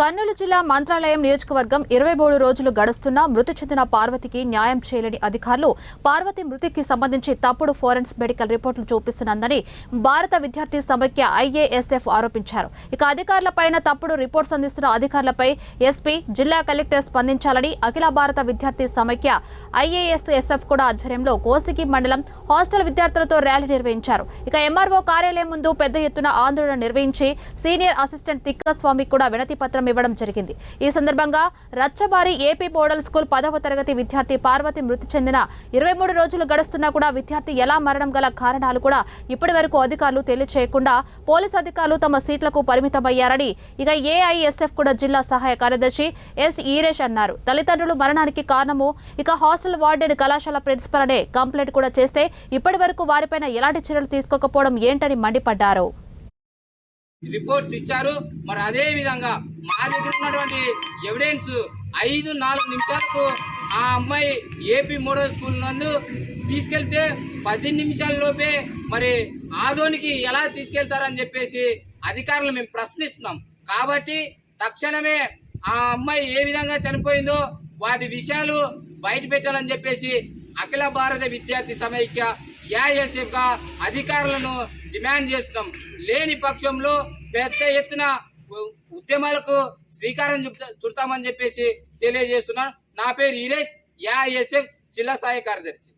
కర్నూలు జిల్లా మంత్రాలయం నియోజకవర్గం ఇరవై మూడు రోజులు గడుస్తున్నా మృతి చెందిన పార్వతికి న్యాయం చేయలేని అధికారులు పార్వతి మృతికి సంబంధించి తప్పుడు ఫోరెన్స్ మెడికల్ రిపోర్టులు చూపిస్తున్నందని భారత విద్యార్థి సమైక్య ఐఏఎస్ఎఫ్ ఆరోపించారు. ఇక అధికారులపైన తప్పుడు రిపోర్ట్స్ అందిస్తున్న అధికారులపై ఎస్పీ జిల్లా కలెక్టర్ స్పందించాలని అఖిల భారత విద్యార్థి సమైక్య ఐఏఎస్ఎస్ఎఫ్ కూడా ఆధ్వర్యంలో కోసిగి మండలం హాస్టల్ విద్యార్థులతో ర్యాలీ నిర్వహించారు. ఇక ఎంఆర్ఓ కార్యాలయం ముందు పెద్ద ఎత్తున ఆందోళన నిర్వహించి సీనియర్ అసిస్టెంట్ తిక్కస్వామి కూడా వినతి పత్రం ఇవ్వడం జరిగింది. ఈ సందర్భంగా రచ్చబారి ఏపీ మోడల్ స్కూల్ పదవ తరగతి విద్యార్థి పార్వతి మృతి చెందిన ఇరవై మూడు రోజులు గడుస్తున్నా కూడా విద్యార్థి ఎలా మరణం గల కారణాలు కూడా ఇప్పటి వరకు అధికారులు తెలియచేయకుండా పోలీస్ అధికారులు తమ సీట్లకు పరిమితమయ్యారని ఇక ఏఐఎస్ఎఫ్ కూడా జిల్లా సహాయ కార్యదర్శి ఎస్ ఈరేష్ అన్నారు. తల్లిదండ్రులు మరణానికి కారణము ఇక హాస్టల్ వార్డెన్ కళాశాల ప్రిన్సిపల్ అనే కంప్లైంట్ కూడా చేస్తే ఇప్పటి వరకు వారిపైన ఎలాంటి చర్యలు తీసుకోకపోవడం ఏంటని మండిపడ్డారు. రిపోర్ట్స్ ఇచ్చారు. మరి అదే విధంగా మా దగ్గర ఉన్నటువంటి ఎవిడెన్స్ ఐదు నాలుగు నిమిషాలకు ఆ అమ్మాయి ఏపీ మోడల్ స్కూల్ నందు తీసుకెళ్తే పది నిమిషాల లోపే మరి ఆదోనికి ఎలా తీసుకెళ్తారని చెప్పేసి అధికారులు మేము ప్రశ్నిస్తున్నాం. కాబట్టి తక్షణమే ఆ అమ్మాయి ఏ విధంగా చనిపోయిందో వాటి విషయాలు బయట పెట్టాలని చెప్పేసి అఖిల భారత విద్యార్థి సమైక్య ఏఐఎస్ఎఫ్గా అధికారులను డిమాండ్ చేస్తున్నాం. లేని పక్షంలో పెద్ద ఎత్తున ఉ- ఉద్యమాలకు శ్రీకారం చుడతామని చెప్పేసి తెలియజేస్తున్నాను నా పేరు ఈరేష్ యాఎస్ఎఫ్ జిల్లా సహాయ కార్యదర్శి.